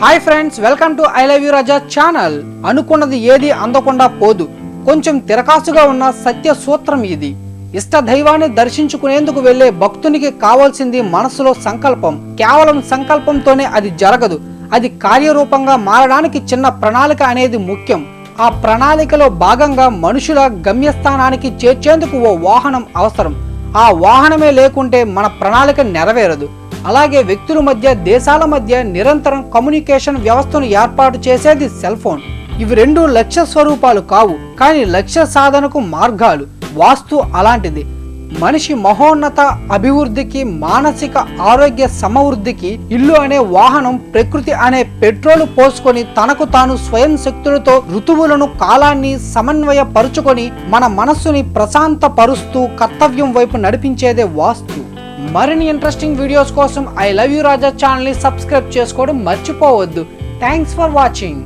Hi friends welcome to I love you Raja channel. అనుకున్నది ఏది అందకుండా పోదు. కొంచెం తిరకాసుగా ఉన్న సత్య సూత్రం ఇది. ఇష్ట దైవాన్ని దర్శించుకునేందుకు వెళ్ళే భక్తునికి కావాల్సింది మనసులో సంకల్పం. కేవలం సంకల్పంతోనే అది జరగదు. అది కార్యరూపంగా మారడానికి చిన్న ప్రణాళిక అనేది ముఖ్యం. ఆ ప్రణాళికలో భాగంగా మనుషుల గమ్యస్థానానికి చేర్చేందుకు ఓ వాహనం అవసరం. ఆ వాహనమే లేకుంటే మన ప్రణాళిక నెరవేరదు. అలాగే వ్యక్తుల మధ్య దేశాల మధ్య నిరంతరం కమ్యూనికేషన్ వ్యవస్థను ఏర్పాటు చేసేది సెల్ ఫోన్. ఇవి రెండు లక్ష్య స్వరూపాలు కావు కానీ లక్ష్య సాధనకు మార్గాలు వాస్తు అలాంటిది. మనిషి మహోన్నత అభివృద్ధికి మానసిక ఆరోగ్య సమవృద్ధికి ఇల్లు అనే వాహనం ప్రకృతి అనే పెట్రోల్ పోసుకొని తనకు తాను స్వయం శక్తులతో ఋతువులను కాలాన్ని సమన్వయపరుచుకొని మన మనస్సుని ప్రశాంతపరుస్తూ కర్తవ్యం వైపు నడిపించేదే వాస్తు. మరిన్ని ఇంట్రెస్టింగ్ వీడియోస్ కోసం ఐ లవ్ యూ రాజా ఛానల్ని సబ్స్క్రైబ్ చేసుకోవడం మర్చిపోవద్దు. Thanks for watching